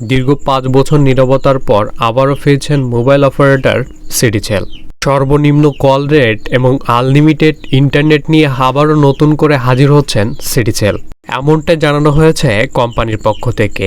দীর্ঘ পাঁচ বছর নীরবতার পর আবারও ফিরছেন মোবাইল অপারেটর সিটিসেল সর্বনিম্ন কল রেট এবং আনলিমিটেড ইন্টারনেট নিয়ে আবারও নতুন করে হাজির হচ্ছেন সিটিসেল এমনটাই জানানো হয়েছে কোম্পানির পক্ষ থেকে।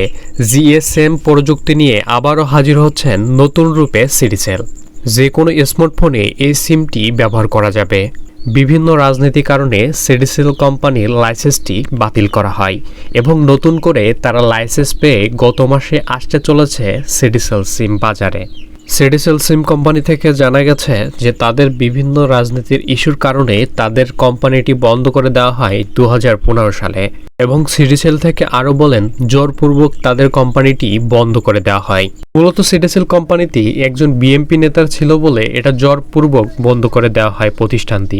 জিএসএম প্রযুক্তি নিয়ে আবারও হাজির হচ্ছেন নতুন রূপে সিটিসেল যে কোনো স্মার্টফোনে এই সিমটি ব্যবহার করা যাবে। বিভিন্ন রাজনীতি কারণে সেডিসিল কোম্পানির লাইসেন্সটি বাতিল করা হয় এবং নতুন করে তারা লাইসেন্স পেয়ে গত মাসে আসতে চলেছে সেডিসেল সিম বাজারে। সিডিসেল সিম কোম্পানি থেকে জানা গেছে যে তাদের বিভিন্ন রাজনীতির ইস্যুর কারণে তাদের কোম্পানিটি বন্ধ করে দেওয়া হয় দু হাজার পনেরো সালে এবং সিডিসেল থেকে আরও বলেন, জোরপূর্বক তাদের কোম্পানিটি বন্ধ করে দেওয়া হয়। মূলত সিডিসেল কোম্পানিটি একজন বিএমপি নেতার ছিল বলে এটা জোরপূর্বক বন্ধ করে দেওয়া হয় প্রতিষ্ঠানটি।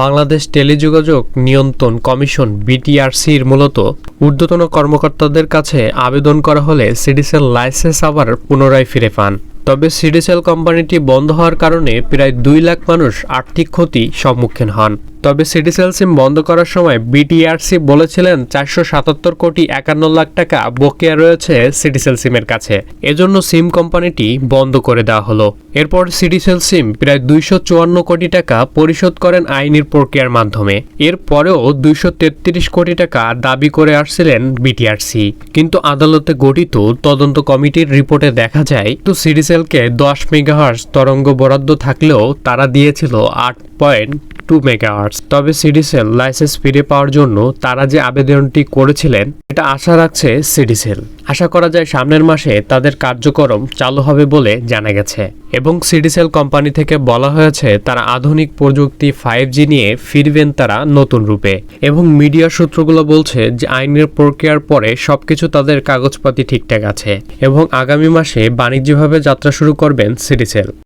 বাংলাদেশ টেলিযোগাযোগ নিয়ন্ত্রণ কমিশন বিটিআরসির মূলত ঊর্ধ্বতন কর্মকর্তাদের কাছে আবেদন করা হলে সিডিসেল লাইসেন্স আবার পুনরায় ফিরে পান। তবে সিডিসেল কোম্পানিটি বন্ধ হওয়ার কারণে প্রায় দুই লাখ মানুষ আর্থিক ক্ষতি সম্মুখীন হন। তবে সিডিসেল সিম বন্ধ করার সময় বিটিআরসি বলেছিলেন চারশো সাতাত্তর কোটি একান্ন লাখ টাকা বকেয়া রয়েছে সিডিসেল সিমের কাছে। এজন্য সিম কোম্পানিটি বন্ধ করে দেওয়া হলো। এরপর সিডিসেল সিম প্রায় দুইশো চুয়ান্ন কোটি টাকা পরিশোধ করেন আইনের প্রক্রিয়ার মাধ্যমে। এরপরেও দুইশো তেত্রিশ কোটি টাকা দাবি করে আসছিলেন বিটিআরসি। কিন্তু আদালতে গঠিত তদন্ত কমিটির রিপোর্টে দেখা যায়, তো সিডিসেলকে দশ মেগাহার্স তরঙ্গ বরাদ্দ থাকলেও তারা দিয়েছিল আট পয়েন্ট টু মেগাহার্স তবে সিডিসেল লাইসেন্স ফিরে পাওয়ার জন্য তারা যে আবেদনটি করেছিলেন, এটা আশা রাখছে সিডিসেল আশা করা যায় সামনের মাসে তাদের কার্যক্রম চালু হবে বলে জানা গেছে। এবং সিডিসেল কোম্পানি থেকে বলা হয়েছে, তারা আধুনিক প্রযুক্তি ফাইভ জি নিয়ে ফিরবেন তারা নতুন রূপে। এবং মিডিয়া সূত্রগুলো বলছে যে আইনের প্রক্রিয়ার পরে সবকিছু তাদের কাগজপাতি ঠিকঠাক আছে। এবং আগামী মাসে বাণিজ্যিকভাবে যাত্রা শুরু করবেন সিডিসেল